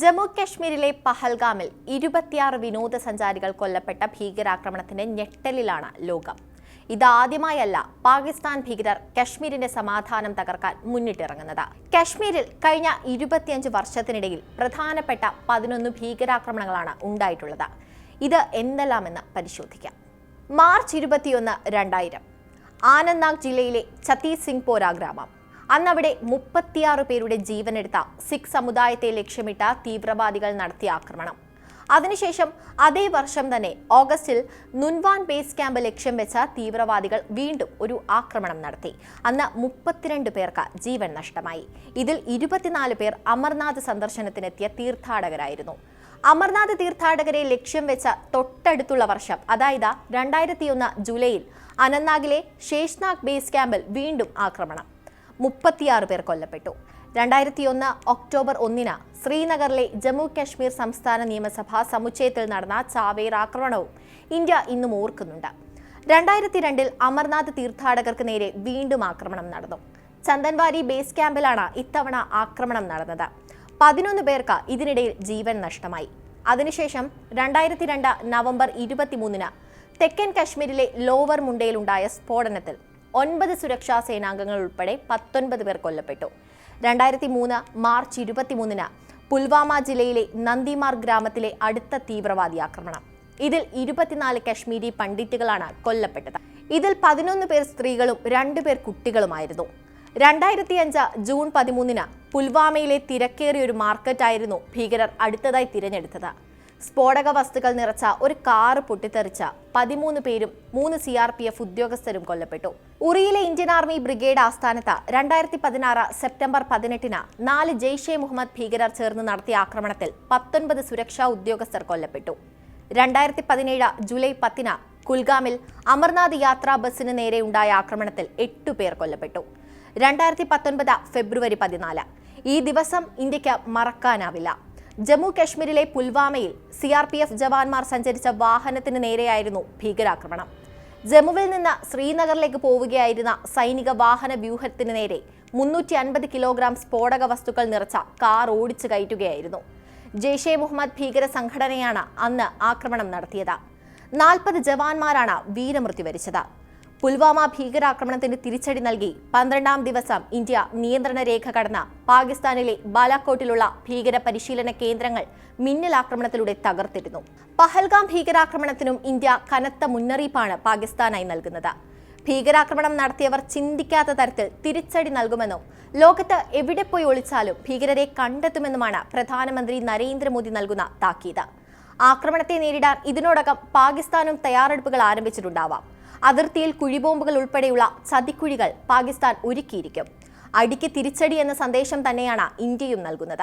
ജമ്മു കശ്മീരിലെ പഹൽഗാമിൽ ഇരുപത്തിയാറ് വിനോദസഞ്ചാരികൾ കൊല്ലപ്പെട്ട ഭീകരാക്രമണത്തിന്റെ ഞെട്ടലിലാണ് ലോകം. ഇതാദ്യമായല്ല പാകിസ്ഥാൻ ഭീകരർ കശ്മീരിന്റെ സമാധാനം തകർക്കാൻ മുന്നിട്ടിറങ്ങുന്നത്. കശ്മീരിൽ കഴിഞ്ഞ ഇരുപത്തിയഞ്ച് വർഷത്തിനിടയിൽ പ്രധാനപ്പെട്ട പതിനൊന്ന് ഭീകരാക്രമണങ്ങളാണ് ഉണ്ടായിട്ടുള്ളത്. ഇത് എന്തെല്ലാമെന്ന് പരിശോധിക്കാം. മാർച്ച് ഇരുപത്തിയൊന്ന് രണ്ടായിരം. ആനന്ദ്നാഗ് ജില്ലയിലെ ഛത്തീസ് സിംഗ് പോര ഗ്രാമം. അന്നവിടെ മുപ്പത്തിയാറ് പേരുടെ ജീവനെടുത്ത സിഖ് സമുദായത്തെ ലക്ഷ്യമിട്ട തീവ്രവാദികൾ നടത്തിയ ആക്രമണം. അതിനുശേഷം അതേ വർഷം തന്നെ ഓഗസ്റ്റിൽ നുൻവാൻ ബേസ് ക്യാമ്പ് ലക്ഷ്യം വെച്ച തീവ്രവാദികൾ വീണ്ടും ഒരു ആക്രമണം നടത്തി. അന്ന് മുപ്പത്തിരണ്ട് പേർക്ക് ജീവൻ നഷ്ടമായി. ഇതിൽ ഇരുപത്തിനാല് പേർ അമർനാഥ് സന്ദർശനത്തിനെത്തിയ തീർത്ഥാടകരായിരുന്നു. അമർനാഥ് തീർത്ഥാടകരെ ലക്ഷ്യം വെച്ച തൊട്ടടുത്തുള്ള വർഷം അതായത് രണ്ടായിരത്തിയൊന്ന് ജൂലൈയിൽ അനന്ത്നാഗിലെ ശേഷ്നാഗ് ബേസ് ക്യാമ്പിൽ വീണ്ടും ആക്രമണം. മുപ്പത്തിയാറ് പേർ കൊല്ലപ്പെട്ടു. രണ്ടായിരത്തി ഒന്ന് ഒക്ടോബർ ഒന്നിന് ശ്രീനഗറിലെ ജമ്മു കാശ്മീർ സംസ്ഥാന നിയമസഭാ സമുച്ചയത്തിൽ നടന്ന ചാവേർ ആക്രമണവും ഇന്ത്യ ഇന്നും ഓർക്കുന്നുണ്ട്. രണ്ടായിരത്തി രണ്ടിൽ അമർനാഥ് തീർത്ഥാടകർക്ക് നേരെ വീണ്ടും ആക്രമണം നടന്നു. ചന്ദൻവാരി ബേസ് ക്യാമ്പിലാണ് ഇത്തവണ ആക്രമണം നടന്നത്. പതിനൊന്ന് പേർക്ക് ഇതിനിടയിൽ ജീവൻ നഷ്ടമായി. അതിനുശേഷം രണ്ടായിരത്തി രണ്ട് നവംബർ ഇരുപത്തിമൂന്നിന് തെക്കൻ കശ്മീരിലെ ലോവർ മുണ്ടയിലുണ്ടായ സ്ഫോടനത്തിൽ ഒൻപത് സുരക്ഷാ സേനാംഗങ്ങൾ ഉൾപ്പെടെ പത്തൊൻപത് പേർ കൊല്ലപ്പെട്ടു. രണ്ടായിരത്തി മൂന്ന് മാർച്ച് ഇരുപത്തിമൂന്നിന് പുൽവാമ ജില്ലയിലെ നന്ദിമാർ ഗ്രാമത്തിലെ അടുത്ത തീവ്രവാദി ആക്രമണം. ഇതിൽ ഇരുപത്തിനാല് കശ്മീരി പണ്ഡിറ്റുകളാണ് കൊല്ലപ്പെട്ടത്. ഇതിൽ പതിനൊന്ന് പേർ സ്ത്രീകളും രണ്ടു പേർ കുട്ടികളുമായിരുന്നു. രണ്ടായിരത്തി അഞ്ച് ജൂൺ പതിമൂന്നിന് പുൽവാമയിലെ തിരക്കേറിയ ഒരു മാർക്കറ്റായിരുന്നു ഭീകരർ അടുത്തതായി തിരഞ്ഞെടുത്തത്. സ്ഫോടക വസ്തുക്കൾ നിറച്ച ഒരു കാറ് പൊട്ടിത്തെറിച്ച പതിമൂന്ന് പേരും മൂന്ന് സി ആർ പി എഫ് ഉദ്യോഗസ്ഥരും കൊല്ലപ്പെട്ടു. ഉറിയിലെ ഇന്ത്യൻ ആർമി ബ്രിഗേഡ് ആസ്ഥാനത്ത് രണ്ടായിരത്തി പതിനാറ് സെപ്റ്റംബർ പതിനെട്ടിന് നാല് ജെയ്ഷെ മുഹമ്മദ് ഭീകരർ ചേർന്ന് നടത്തിയ ആക്രമണത്തിൽ പത്തൊൻപത് സുരക്ഷാ ഉദ്യോഗസ്ഥർ കൊല്ലപ്പെട്ടു. രണ്ടായിരത്തി പതിനേഴ് ജൂലൈ പത്തിന് കുൽഗാമിൽ അമർനാഥ് യാത്രാ ബസ്സിന് നേരെ ഉണ്ടായ ആക്രമണത്തിൽ എട്ടു പേർ കൊല്ലപ്പെട്ടു. രണ്ടായിരത്തി പത്തൊൻപത് ഫെബ്രുവരി പതിനാല്. ഈ ദിവസം ഇന്ത്യയ്ക്ക് മറക്കാനാവില്ല. ജമ്മു കശ്മീരിലെ പുൽവാമയിൽ സി ആർ പി എഫ് ജവാന്മാർ സഞ്ചരിച്ച വാഹനത്തിന് നേരെയായിരുന്നു ഭീകരാക്രമണം. ജമ്മുവിൽ നിന്ന് ശ്രീനഗറിലേക്ക് പോവുകയായിരുന്ന സൈനിക വാഹന വ്യൂഹത്തിന് നേരെ മുന്നൂറ്റി അൻപത് കിലോഗ്രാം സ്ഫോടക വസ്തുക്കൾ നിറച്ച കാർ ഓടിച്ചു കയറ്റുകയായിരുന്നു. ജെയ്ഷെ മുഹമ്മദ് ഭീകര സംഘടനയാണ് അന്ന് ആക്രമണം നടത്തിയത്. നാൽപ്പത് ജവാന്മാരാണ് വീരമൃത്യു വരിച്ചത് പുൽവാമ ഭീകരാക്രമണത്തിന് തിരിച്ചടി നൽകി. പന്ത്രണ്ടാം ദിവസം ഇന്ത്യ നിയന്ത്രണ രേഖ കടന്ന പാകിസ്ഥാനിലെ ബാലാക്കോട്ടിലുള്ള ഭീകര പരിശീലന കേന്ദ്രങ്ങൾ മിന്നലാക്രമണത്തിലൂടെ തകർത്തിരുന്നു. പഹൽഗാം ഭീകരാക്രമണത്തിനും ഇന്ത്യ കനത്ത മുന്നറിയിപ്പാണ് പാകിസ്ഥാനായി നൽകുന്നത്. ഭീകരാക്രമണം നടത്തിയവർ ചിന്തിക്കാത്ത തരത്തിൽ തിരിച്ചടി നൽകുമെന്നും ലോകത്ത് എവിടെ പോയി ഒളിച്ചാലും ഭീകരരെ കണ്ടെത്തുമെന്നുമാണ് പ്രധാനമന്ത്രി നരേന്ദ്രമോദി നൽകുന്ന താക്കീത്. ആക്രമണത്തെ നേരിടാൻ ഇതിനോടകം പാകിസ്ഥാനും തയ്യാറെടുപ്പുകൾ ആരംഭിച്ചിട്ടുണ്ടാവാം. അതിർത്തിയിൽ കുഴിബോംബുകൾ ഉൾപ്പെടെയുള്ള ചതിക്കുഴികൾ പാകിസ്ഥാൻ ഒരുക്കിയിരിക്കും. അടിക്ക് തിരിച്ചടി എന്ന സന്ദേശം തന്നെയാണ് ഇന്ത്യയും നൽകുന്നത്.